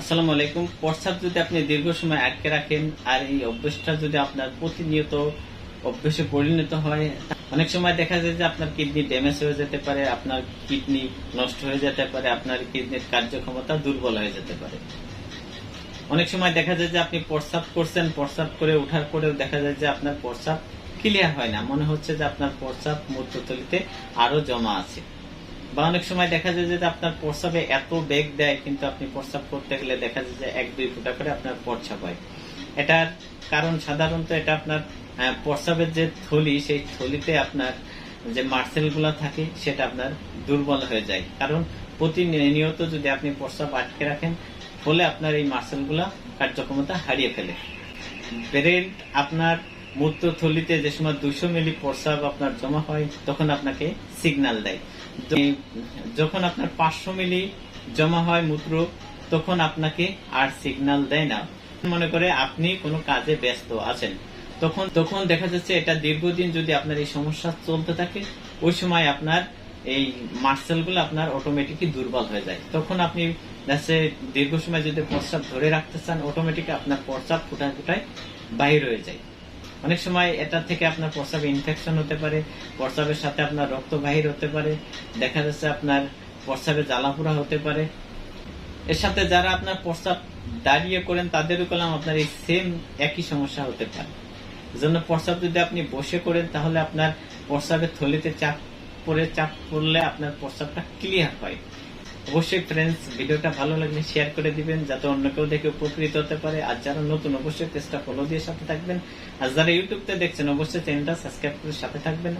আসসালামু আলাইকুম। প্রস্রাব যদি আপনি দীর্ঘ সময় আটকে রাখেন, আর এই অভ্যাসটা যদি আপনার প্রতিনিয়ত অভ্যাসে পরিণত হয়, অনেক সময় দেখা যায় যে আপনার কিডনি ড্যামেজ হয়ে যেতে পারে, আপনার কিডনি নষ্ট হয়ে যেতে পারে, আপনার কিডনির কার্যক্ষমতা দুর্বল হয়ে যেতে পারে। অনেক সময় দেখা যায় যে আপনি প্রস্রাব করছেন প্রস্রাব করে ওঠার পরেও দেখা যায় যে আপনার প্রস্রাব ক্লিয়ার হয় না। মনে হচ্ছে যে আপনার প্রস্রাব মূত্রতলিতে আরও জমা আছে। বা অনেক সময় দেখা যায় যে আপনার প্রস্রাবে এত বেগ দেয়, কিন্তু আপনি প্রস্রাব করতে গেলে দেখা যায় যে এক দুই ফুটা করে আপনার প্রস্রাব হয়। এটার কারণ সাধারণত এটা আপনার প্রস্রাবের যে থলি, সেই থলিতে আপনার যে মার্সেলগুলো থাকে, সেটা আপনার দুর্বল হয়ে যায়। কারণ প্রতিনিয়ত যদি আপনি প্রস্রাব আটকে রাখেন, ফলে আপনার এই মার্সেলগুলো কার্যক্ষমতা হারিয়ে ফেলে। ব্রেন আপনার মূত্রথলিতে যে সময় দুশো মিলি প্রস্রাব আপনার জমা হয়, তখন আপনাকে সিগন্যাল দেয়। যখন আপনার পাঁচশো মিলি জমা হয় মূত্র, তখন আপনাকে আর সিগন্যাল দেয় না। মনে করে আপনি কোনো কাজে ব্যস্ত আছেন। তখন তখন দেখা যাচ্ছে এটা দীর্ঘদিন যদি আপনার এই সমস্যা চলতে থাকে, ওই সময় আপনার এই মার্সেলগুলো আপনার অটোমেটিকই দুর্বল হয়ে যায়। তখন আপনি দীর্ঘ সময় যদি প্রস্রাব ধরে রাখতে চান অটোমেটিক আপনার প্রস্রাব ফুটায় ফুটায় বাহির হয়ে যায়। অনেক সময় এটা থেকে আপনার প্রস্রাবে ইনফেকশন হতে পারে, প্রস্রাবের সাথে আপনার রক্ত বাহির হতে পারে, দেখা যাচ্ছে আপনার প্রস্রাবে জ্বালাপোড়া হতে পারে। এর সাথে যারা আপনার প্রস্রাব দাঁড়িয়ে করেন, তাদেরও কলাম আপনার এই সেম একই সমস্যা হতে পারে। জন্য প্রস্রাব যদি আপনি বসে করেন, তাহলে আপনার প্রস্রাবের থলিতে চাপ পরে চাপ পড়লে আপনার প্রস্রাবটা ক্লিয়ার হয়। অবশ্যই ফ্রেন্ডস ভিডিওটা ভালো লাগলে শেয়ার করে দিবেন, যাতে অন্য কেউ দেখে উপকৃত হতে পারে। আর যারা নতুন, অবশ্যই চেষ্টা ফলো দিয়ে সাথে থাকবেন। আর যারা ইউটিউবতে দেখছেন, অবশ্যই চ্যানেলটা সাবস্ক্রাইব করে সাথে থাকবেন।